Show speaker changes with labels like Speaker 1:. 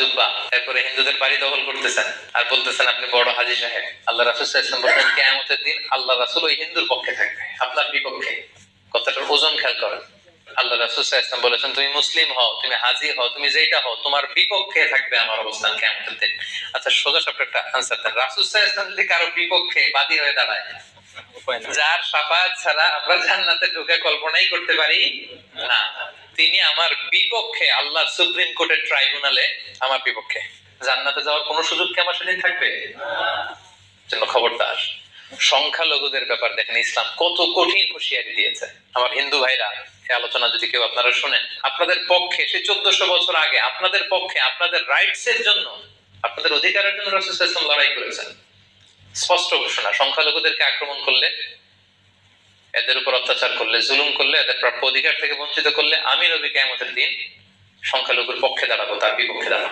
Speaker 1: জুব্বা এরপরে হিন্দুদের বাড়ি দখল করতেছেন। আর বলতেছেন আপনি বড় হাজি সাহেব। আল্লাহ রাসুল ইসলাম বলতেন কেয়ামতের দিন আল্লাহ রাসুল ওই হিন্দুর পক্ষে থাকবে আপনার বিপক্ষে। কথাটার ওজন খেয়াল করেন। আল্লাহ রাসুল ইসলাম বলেছেন তুমি মুসলিম হও তুমি হাজি হও তুমি যেটা হও তোমার বিপক্ষে থাকবে আমার অবস্থান কেয়ামতের দিন। আচ্ছা সোজা সব একটা আনসার দেন। রাসুল ইসলাম যদি কারও বিপক্ষে বাদী হয়ে দাঁড়ায় যার সাফাত ছাড়া আমরা জান্নাতে ঢুকে কল্পনাই করতে পারি না। তিনি আমার বিপক্ষে আল্লাহ সুপ্রিম কোর্টের ট্রাইব্যুনালে আমার বিপক্ষে। জান্নাতে যাওয়ার কোনো সুযোগ কি আমার সেদিন থাকবে? জন্য খবরদার সংখ্যালঘুদের ব্যাপার দেখেন, ইসলাম কত কঠিন হুঁশিয়ারি দিয়েছে। আমার হিন্দু ভাইরা আলোচনা যদি কেউ আপনারা শুনেন, আপনাদের পক্ষে, সে চোদ্দশো বছর আগে আপনাদের পক্ষে, আপনাদের রাইটস এর জন্য, আপনাদের অধিকারের জন্য রাসূল লড়াই করেছেন। স্পষ্ট ঘোষণা, সংখ্যালঘুদেরকে আক্রমণ করলে এদের উপর অত্যাচার করলে, জুলুম করলে, এদের প্রাপ্য অধিকার থেকে বঞ্চিত করলে, আমি নবী কেমতের দিন সংখ্যালঘুর পক্ষে দাঁড়াবো, তার বিপক্ষে দাঁড়াবো।